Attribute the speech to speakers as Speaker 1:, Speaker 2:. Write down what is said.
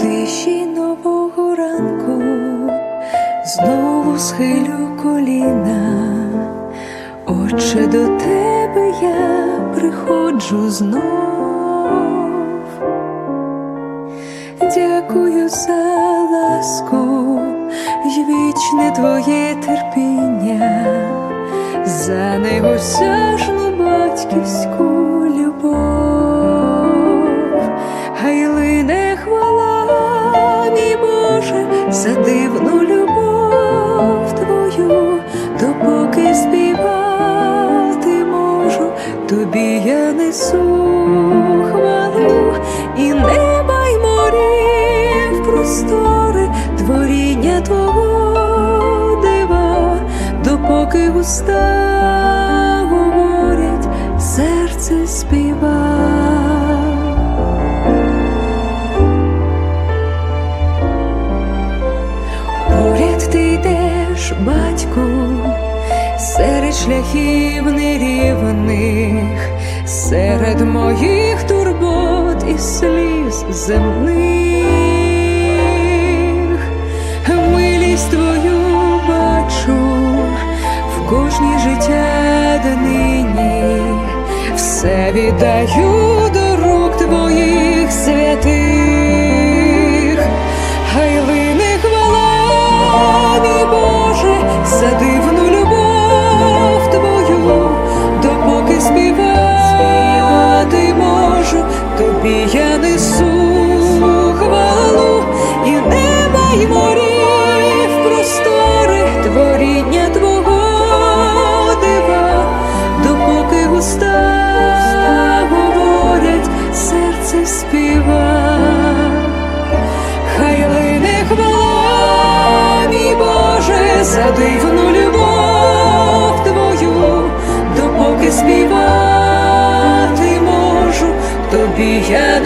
Speaker 1: Тиші нового ранку. Знову схилю коліна, Отче, до тебе я приходжу знов. Дякую за ласку й вічне твоє терпіння, за неосяжну батьківську любов, тобі я несу хвалу і неба й морів простори, творіння твого дива, допоки уста говорять, серце співа. Поряд ти йдеш, серед шляхів нерівних, серед моїх турбот і сліз земних, милість твою бачу в кожній життя днині, все віддаю до рук твоїх святих. Тобі я несу хвалу і неба й морів простори, творіння твого дива, допоки уста говорять, серце співа. Хай лине хвала, мій Боже, за дивну тобі я